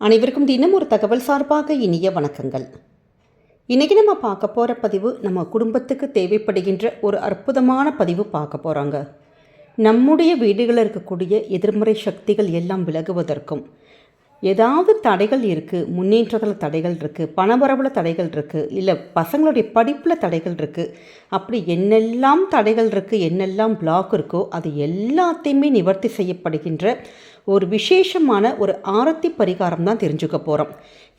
அனைவருக்கும் தினம் ஒரு தகவல் சார்பாக இனிய வணக்கங்கள். இன்றைக்கி நம்ம பார்க்க போகிற பதிவு நம்ம குடும்பத்துக்கு தேவைப்படுகின்ற ஒரு அற்புதமான பதிவு பார்க்க போகிறாங்க நம்முடைய வீடுகளில் இருக்கக்கூடிய எதிர்மறை சக்திகள் எல்லாம் விலகுவதற்கும் ஏதாவது தடைகள் இருக்குது முன்னேற்றத்தில் தடைகள் இருக்குது பணவரவில் தடைகள் இருக்குது இல்லை பசங்களுடைய படிப்பில் தடைகள் இருக்குது அப்படி என்னெல்லாம் தடைகள் இருக்குது என்னெல்லாம் பிளாக் இருக்கோ அது எல்லாத்தையுமே நிவர்த்தி செய்யப்படுகின்ற ஒரு விசேஷமான ஒரு ஆரத்தி பரிகாரம் தான் தெரிஞ்சுக்க போகிறோம்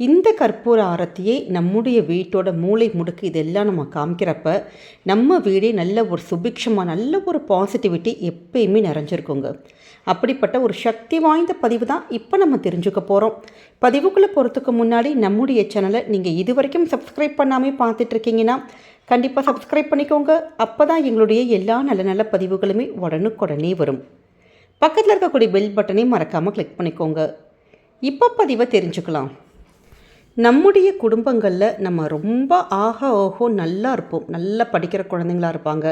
இந்த கற்பூர ஆரத்தியை நம்முடைய வீட்டோட மூளை முடுக்கு இதெல்லாம் நம்ம காமிக்கிறப்ப நம்ம வீடே நல்ல ஒரு சுபிக்ஷமாக நல்ல ஒரு பாசிட்டிவிட்டி எப்பயுமே நிறைஞ்சிருக்குங்க. அப்படிப்பட்ட ஒரு சக்தி வாய்ந்த பதிவு தான் இப்போ நம்ம தெரிஞ்சுக்க போகிறோம் பதிவுக்குள்ளே போகிறதுக்கு முன்னாடி நம்முடைய சேனலை நீங்கள் இது வரைக்கும் சப்ஸ்கிரைப் பண்ணாமல் பார்த்துட்ருக்கீங்கன்னா கண்டிப்பாக சப்ஸ்கிரைப் பண்ணிக்கோங்க. அப்போ தான் எங்களுடைய எல்லா நல்ல நல்ல பதிவுகளுமே உடனுக்குடனே வரும். பக்கத்தில் இருக்கக்கூடிய பெல் பட்டனையும் மறக்காமல் கிளிக் பண்ணிக்கோங்க. இப்போ பதிவை தெரிஞ்சுக்கலாம். நம்முடைய குடும்பங்களில் நம்ம ரொம்ப ஆஹா ஓஹோ நல்லா இருப்போம். நல்லா படிக்கிற குழந்தைங்களா இருப்பாங்க.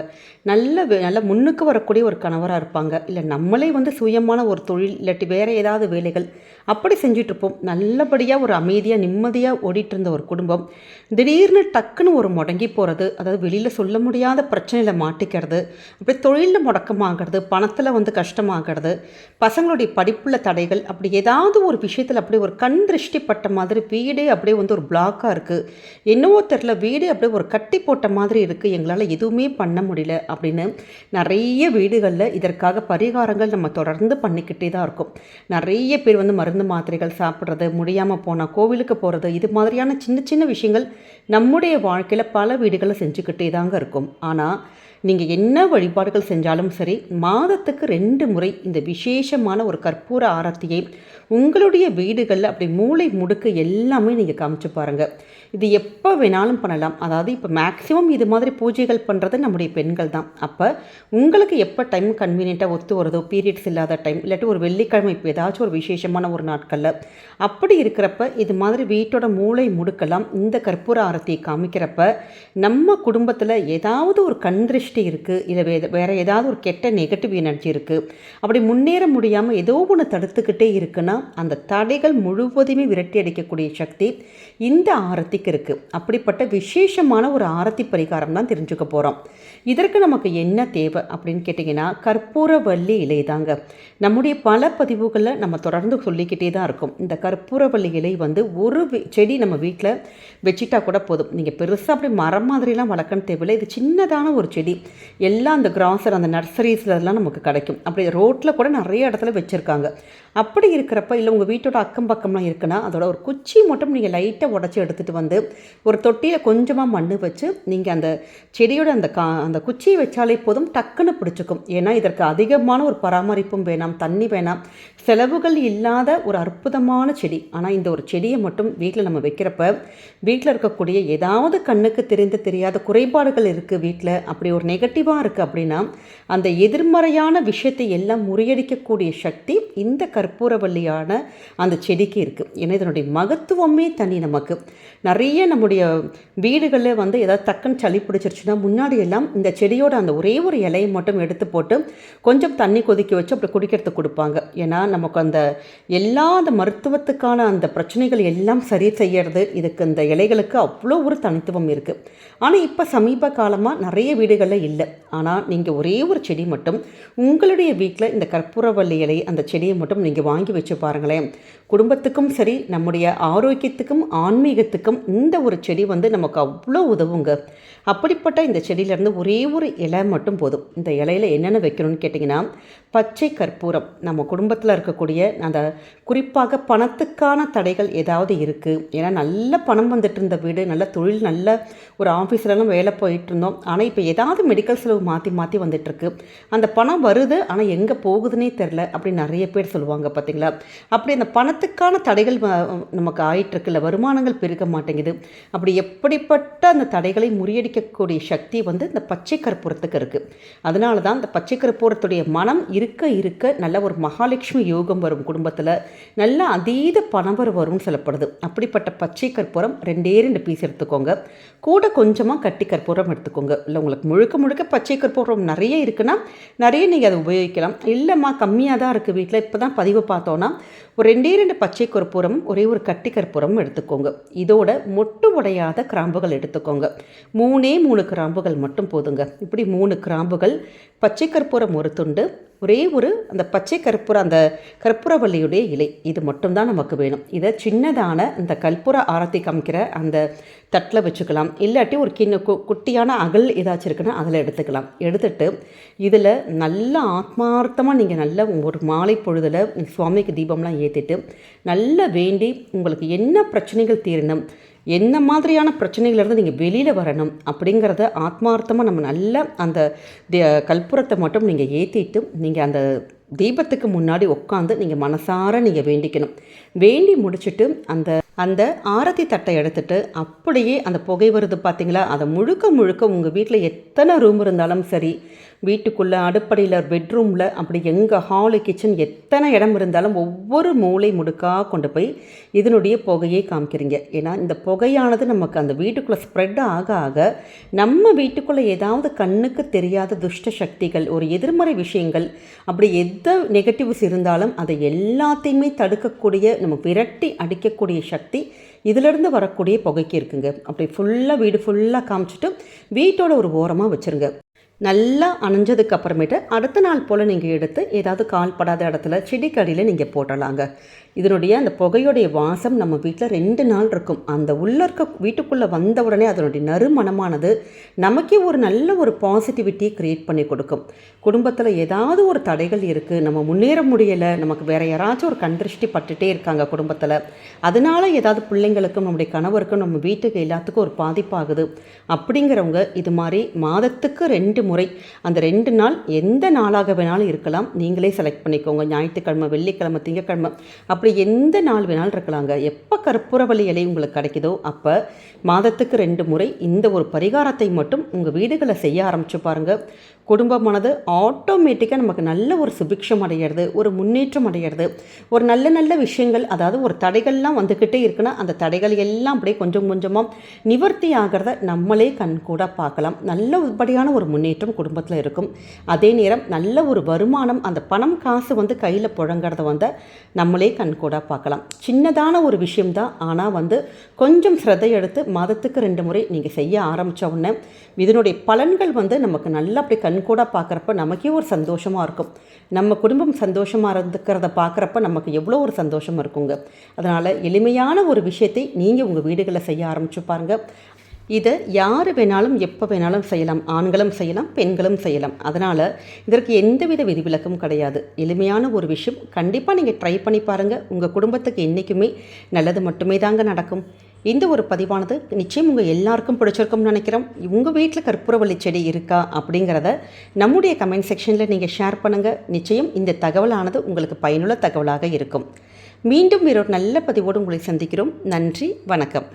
நல்ல நல்ல முன்னுக்கு வரக்கூடிய ஒரு கணவராக இருப்பாங்க. இல்லை நம்மளே வந்து சுயமான ஒரு தொழில் இல்லாட்டி வேறு ஏதாவது வேலைகள் அப்படி செஞ்சிட்ருப்போம் இருப்போம். நல்லபடியாக ஒரு அமைதியாக நிம்மதியாக ஓடிட்டு இருந்த ஒரு குடும்பம் திடீர்னு டக்குன்னு ஒரு முடங்கி போகிறது அதாவது வெளியில் சொல்ல முடியாத பிரச்சனையில் மாட்டிக்கிறது அப்படியே தொழிலில் முடக்கமாகிறது பணத்தில் வந்து கஷ்டமாகிறது பசங்களுடைய படிப்புள்ள தடைகள் அப்படி ஏதாவது ஒரு விஷயத்தில் அப்படி ஒரு கண் திருஷ்டிப்பட்ட மாதிரி வீடே அப்படியே வந்து ஒரு பிளாக்காக இருக்குது என்னவோ தெரில வீடே அப்படியே ஒரு கட்டி போட்ட மாதிரி இருக்குது எங்களால் எதுவுமே பண்ண முடியல அப்படின்னு நிறைய வீடுகளில் இதற்காக பரிகாரங்கள் நம்ம தொடர்ந்து பண்ணிக்கிட்டே தான் இருக்கும். நிறைய பேர் வந்து மருந்து மாத்திரைகள் சாப்பிட்றது முடியாமல் போனால் கோவிலுக்கு போகிறது இது மாதிரியான சின்ன சின்ன விஷயங்கள் நம்முடைய வாழ்க்கையில் பல வீடுகளில் செஞ்சுக்கிட்டே தாங்க இருக்கும். ஆனால் நீங்கள் என்ன வழிபாடுகள் செஞ்சாலும் சரி மாதத்துக்கு ரெண்டு முறை இந்த விசேஷமான ஒரு கற்பூர ஆரத்தியை உங்களுடைய வீடுகளில் அப்படி மூளை முடுக்கு எல்லாமே நீங்கள் காமிச்சு பாருங்கள் இது எப்போ வேணாலும் பண்ணலாம். அதாவது இப்போ மேக்ஸிமம் இது மாதிரி பூஜைகள் பண்ணுறது நம்முடைய பெண்கள் தான். அப்போ உங்களுக்கு எப்போ டைம் கன்வீனியண்ட்டாக ஒத்து வருதோ பீரியட்ஸ் இல்லாத டைம் இல்லாட்டி ஒரு வெள்ளிக்கிழமை இப்போ ஏதாச்சும் ஒரு விசேஷமான ஒரு நாட்களில் அப்படி இருக்கிறப்ப இது மாதிரி வீட்டோட மூளை முடுக்கலாம். இந்த கற்பூர ஆரத்தியை காமிக்கிறப்ப நம்ம குடும்பத்தில் ஏதாவது ஒரு கண் திருஷ்டி இருக்குது இல்லை வே வேறு ஏதாவது ஒரு கெட்ட நெகட்டிவ் எனர்ஜி இருக்குது அப்படி முன்னேற முடியாமல் ஏதோ ஒன்று தடுத்துக்கிட்டே இருக்குன்னா அந்த தடைகள் முழுவதுமே விரட்டி அடிக்கக்கூடிய சக்தி இந்த ஆரத்திக்கு இருக்குது அப்படிப்பட்ட விசேஷமான ஒரு ஆரத்தி பரிகாரம் தான் தெரிஞ்சுக்க போகிறோம் இதற்கு நமக்கு என்ன தேவை அப்படின்னு கேட்டிங்கன்னா கற்பூரவள்ளி இலை தாங்க. நம்முடைய பல பதிவுகளில் நம்ம தொடர்ந்து சொல்லிக்கிட்டே தான் இருக்கும். இந்த கற்பூரவள்ளி இலை வந்து ஒரு செடி நம்ம வீட்டில் வச்சிட்டா கூட போதும். நீங்கள் பெருசாக அப்படி மரம் மாதிரிலாம் வளர்க்கணும் தேவையில்லை. இது சின்னதான ஒரு செடி. எல்லாம் அந்த கிராசர் அந்த நர்சரிஸ்லலாம் நமக்கு கிடைக்கும். அப்படி ரோட்டில் கூட நிறைய இடத்துல வச்சுருக்காங்க. அப்படி இருக்கிறப்ப இல்லை உங்கள் வீட்டோட அக்கம் பக்கம்லாம் இருக்குன்னா அதோட ஒரு குச்சி மட்டும் நீங்கள் லைட்டாக உடச்சி எடுத்துகிட்டு வந்து ஒரு தொட்டியில் கொஞ்சமாக மண் வச்சு நீங்கள் அந்த செடியோட அந்த கா அந்த குச்சியை வச்சாலே போதும் டக்குன்னு பிடிச்சிக்கும். ஏன்னா இதற்கு அதிகமான ஒரு பராமரிப்பும் வேணாம் தண்ணி வேணாம். செலவுகள் இல்லாத ஒரு அற்புதமான செடி. ஆனால் இந்த ஒரு செடியை மட்டும் வீட்டில் நம்ம வைக்கிறப்ப வீட்டில் இருக்கக்கூடிய ஏதாவது கண்ணுக்கு தெரிந்து தெரியாத குறைபாடுகள் இருக்குது வீட்டில் அப்படி ஒரு நெகட்டிவாக இருக்குது அப்படின்னா அந்த எதிர்மறையான விஷயத்தை எல்லாம் முறியடிக்கக்கூடிய சக்தி இந்த கற்பூரவல்லியான அந்த செடிக்கு இருக்குது ஏன்னா இதனுடைய மகத்துவமே தண்ணி நமக்கு. நிறைய நம்முடைய வீடுகளில் வந்து ஏதாவது டக்குன்னு சளி பிடிச்சிருச்சுன்னா முன்னாடி எல்லாம் இந்த செடியோட அந்த ஒரே ஒரு இலையை மட்டும் எடுத்து போட்டு கொஞ்சம் தண்ணி கொதிக்க வச்சு அப்படி குடிக்கிறதுக்கு கொடுப்பாங்க. ஏன்னா நமக்கு அந்த எல்லா அந்த மருத்துவத்துக்கான அந்த பிரச்சனைகள் எல்லாம் சரி செய்யறது இதுக்கு இந்த இலைகளுக்கு அவ்வளோ ஒரு தனித்துவம் இருக்குது ஆனால் இப்போ சமீப காலமாக நிறைய வீடுகளில் இல்லை. ஆனால் நீங்கள் ஒரே ஒரு செடி மட்டும் உங்களுடைய வீட்டில் இந்த கற்பூரவள்ளி இலை அந்த செடியை மட்டும் நீங்கள் வாங்கி வச்சு பாருங்களேன். குடும்பத்துக்கும் சரி நம்முடைய ஆரோக்கியத்துக்கும் ஆன்மீகத்துக்கும் இந்த ஒரு செடி வந்து நமக்கு அவ்வளோ உதவுங்க. அப்படிப்பட்ட இந்த செடியிலேருந்து ஒரே ஒரு இலை மட்டும் போதும். இந்த இலையில என்னென்ன வைக்கணும்னு கேட்டிங்கன்னா பச்சை கற்பூரம். நம்ம குடும்பத்தில் இருக்கக்கூடிய அந்த குறிப்பாக பணத்துக்கான தடைகள் ஏதாவது இருக்குது ஏன்னா நல்ல பணம் வந்துட்டு இருந்த வீடு நல்ல தொழில் நல்ல ஒரு ஆஃபீஸ்லலாம் வேலை போயிட்டு இருந்தோம் ஆனால் இப்போ ஏதாவது மெடிக்கல் செலவு மாற்றி மாற்றி வந்துட்டுருக்கு. அந்த பணம் வருது ஆனால் எங்கே போகுதுன்னே தெரில அப்படின்னு நிறைய பேர் சொல்லுவாங்க பார்த்தீங்களா அப்படி அந்த பணத்துக்கான தடைகள் நமக்கு ஆயிட்டிருக்குல்ல வருமானங்கள் பெருக மாட்டேங்குது. அப்படி எப்படிப்பட்ட அந்த தடைகளை முறியடிக்கக்கூடிய சக்தி வந்து இந்த பச்சை கற்பூரத்துக்கு இருக்குது அதனால தான் இந்த பச்சை கற்பூரத்துடைய மனம் இருக்க இருக்க நல்ல ஒரு மகாலட்சுமி யோகம் வரும் குடும்பத்தில். நல்ல அதீத பணவர் வரும்னு சொல்லப்படுது. அப்படிப்பட்ட பச்சை கற்பூரம் ரெண்டே ரெண்டு பீஸ் எடுத்துக்கோங்க. கூட கொஞ்சமாக கட்டி கற்பூரம் எடுத்துக்கோங்க. இல்லை உங்களுக்கு முழுக்க முழுக்க பச்சை கற்பூரம் நிறைய இருக்குன்னா நிறைய நீங்கள் அதை உபயோகிக்கலாம். இல்லைம்மா கம்மியாக தான் இருக்குது வீட்டில் இப்போ தான் பதிவு பார்த்தோன்னா ஒரு ரெண்டே ரெண்டு பச்சை கற்பூரம் ஒரே ஒரு கட்டி கற்பூரம் எடுத்துக்கோங்க. இதோட மொட்டு உடையாத கிராம்புகள் எடுத்துக்கோங்க. மூணே மூணு கிராம்புகள் மட்டும் போதுங்க. இப்படி மூணு கிராம்புகள் பச்சை கற்பூரம் ஒரு துண்டு ஒரே ஒரு அந்த பச்சை கற்பூர அந்த கற்பூரவள்ளியுடைய இலை. இது மட்டும்தான் நமக்கு வேணும். இதை சின்னதான இந்த கற்பூர ஆரத்தி காமிக்கிற அந்த தட்டில் வச்சுக்கலாம். இல்லாட்டி ஒரு கிண்ண கு குட்டியான அகல் ஏதாச்சும் இருக்குன்னா அதில் எடுத்துக்கலாம். எடுத்துட்டு இதில் நல்ல ஆத்மார்த்தமாக நீங்கள் நல்ல ஒரு மாலை பொழுதில் சுவாமிக்கு தீபம்லாம் ஏற்றிட்டு நல்லா வேண்டி உங்களுக்கு என்ன பிரச்சனைகள் தீரணும் என்ன மாதிரியான பிரச்சனைகள்லேருந்து நீங்கள் வெளியில் வரணும் அப்படிங்கிறத ஆத்மார்த்தமாக நம்ம நல்ல அந்த தி- கற்பூரத்தை மட்டும் நீங்கள் ஏற்றிட்டு நீங்கள் அந்த தீபத்துக்கு முன்னாடி உட்காந்து நீங்கள் மனசார நீங்கள் வேண்டிக்கணும். வேண்டி முடிச்சுட்டு அந்த அந்த ஆரத்தி தட்டை எடுத்துட்டு அப்படியே அந்த புகை வருது பார்த்தீங்களா அதை முழுக்க முழுக்க உங்கள் வீட்டில் எத்தனை ரூம் இருந்தாலும் சரி வீட்டுக்குள்ளே அடுப்படையில் பெட்ரூமில் அப்படி எங்கள் ஹாலு கிச்சன் எத்தனை இடம் இருந்தாலும் ஒவ்வொரு மூளை முடுக்காக கொண்டு போய் இதனுடைய புகையை காமிக்கிறீங்க. ஏன்னா இந்த புகையானது நமக்கு அந்த வீட்டுக்குள்ளே ஸ்ப்ரெட் ஆக ஆக நம்ம வீட்டுக்குள்ளே ஏதாவது கண்ணுக்கு தெரியாத துஷ்ட சக்திகள் ஒரு எதிர்மறை விஷயங்கள் அப்படி எந்த நெகட்டிவ்ஸ் இருந்தாலும் அதை எல்லாத்தையுமே தடுக்கக்கூடிய நம்ம விரட்டி அடிக்கக்கூடிய சக்தி இதிலிருந்து வரக்கூடிய புகைக்கு இருக்குங்க. அப்படி ஃபுல்லாக வீடு ஃபுல்லாக காமிச்சிட்டு வீட்டோட ஒரு ஓரமாக வச்சுருங்க. நல்லா அணைஞ்சதுக்கு அப்புறமேட்டு அடுத்த நாள் போல் நீங்கள் எடுத்து ஏதாவது கால் படாத இடத்துல செடிக்கடியில் நீங்கள் போடலாங்க இதனுடைய அந்த புகையுடைய வாசம் நம்ம வீட்டில் ரெண்டு நாள் இருக்கும். அந்த உள்ளே இருக்க வீட்டுக்குள்ளே வந்த உடனே அதனுடைய நறுமணமானது நமக்கே ஒரு நல்ல ஒரு பாசிட்டிவிட்டியை க்ரியேட் பண்ணி கொடுக்கும். குடும்பத்தில் ஏதாவது ஒரு தடைகள் இருக்குது நம்ம முன்னேற முடியலை நமக்கு வேறு யாராச்சும் ஒரு கண்திருஷ்டி பட்டுட்டே இருக்காங்க குடும்பத்தில். அதனால ஏதாவது பிள்ளைங்களுக்கும் நம்முடைய கணவருக்கும் நம்ம வீட்டுக்கு எல்லாத்துக்கும் ஒரு பாதிப்பாகுது. அப்படிங்கிறவங்க இது மாதிரி மாதத்துக்கு ரெண்டு முறை அந்த ரெண்டு நாள் எந்த நாளாக வேணாலும் இருக்கலாம். நீங்களே செலக்ட் பண்ணிக்கோங்க. ஞாயிற்றுக்கிழமை வெள்ளிக்கிழமை திங்கக்கிழமை அப்படி எந்த நாள் வேணாலும் இருக்கலாங்க. எப்போ கற்பூரவள்ளி இலை உங்களுக்கு கிடைக்குதோ அப்போ மாதத்துக்கு ரெண்டு முறை இந்த ஒரு பரிகாரத்தை மட்டும் உங்கள் வீடுகளை செய்ய ஆரம்பிச்சு பாருங்கள் குடும்பமானது ஆட்டோமேட்டிக்காக நமக்கு நல்ல ஒரு சுபிக்ஷம் அடையிறது ஒரு முன்னேற்றம் அடையிறது. ஒரு நல்ல நல்ல விஷயங்கள் அதாவது ஒரு தடைகள்லாம் வந்துக்கிட்டே இருக்குன்னா அந்த தடைகள் எல்லாம் அப்படியே கொஞ்சம் கொஞ்சமாக நிவர்த்தி ஆகிறத நம்மளே கண் கூட பார்க்கலாம். நல்லபடியான ஒரு முன்னேற்றம் குடும்பத்தில் இருக்கும். அதே நேரம் நல்ல ஒரு வருமானம் அந்த பணம் காசு வந்து கையில் புழங்கிறத வந்து நம்மளே கண் கூட பார்க்கலாம். சின்னதான ஒரு விஷயம்தான். ஆனால் வந்து கொஞ்சம் சிரத்தை எடுத்து மாதத்துக்கு ரெண்டு முறை நீங்கள் செய்ய ஆரம்பித்த உடனே இதனுடைய பலன்கள் வந்து நமக்கு நல்லா அப்படி கண் கூட பார்க்குறப்ப நமக்கே ஒரு சந்தோஷமாக இருக்கும். நம்ம குடும்பம் சந்தோஷமாக இருந்துக்கிறத பார்க்குறப்ப நமக்கு எவ்வளோ ஒரு சந்தோஷம் இருக்குங்க. அதனால் எளிமையான ஒரு விஷயத்தை நீங்கள் உங்கள் வீடுகளில் செய்ய ஆரம்பிச்சு பாருங்கள் இதை யார் வேணாலும் எப்போ வேணாலும் செய்யலாம். ஆண்களும் செய்யலாம் பெண்களும் செய்யலாம். அதனால் இதற்கு எந்தவித விதிவிலக்கும் கிடையாது. எளிமையான ஒரு விஷயம். கண்டிப்பாக நீங்கள் ட்ரை பண்ணி பாருங்கள் உங்கள் குடும்பத்துக்கு என்றைக்குமே நல்லது மட்டுமே தாங்க நடக்கும். இந்த ஒரு பதிவானது நிச்சயம் உங்கள் எல்லாருக்கும் பிடிச்சிருக்கும்னு நினைக்கிறோம். உங்கள் வீட்டில் கற்பூரவள்ளி செடி இருக்கா அப்படிங்கிறத நம்முடைய கமெண்ட் செக்ஷனில் நீங்கள் ஷேர் பண்ணுங்கள் நிச்சயம் இந்த தகவலானது உங்களுக்கு பயனுள்ள தகவலாக இருக்கும். மீண்டும் வேறொரு நல்ல பதிவோடு உங்களை சந்திக்கிறோம். நன்றி வணக்கம்.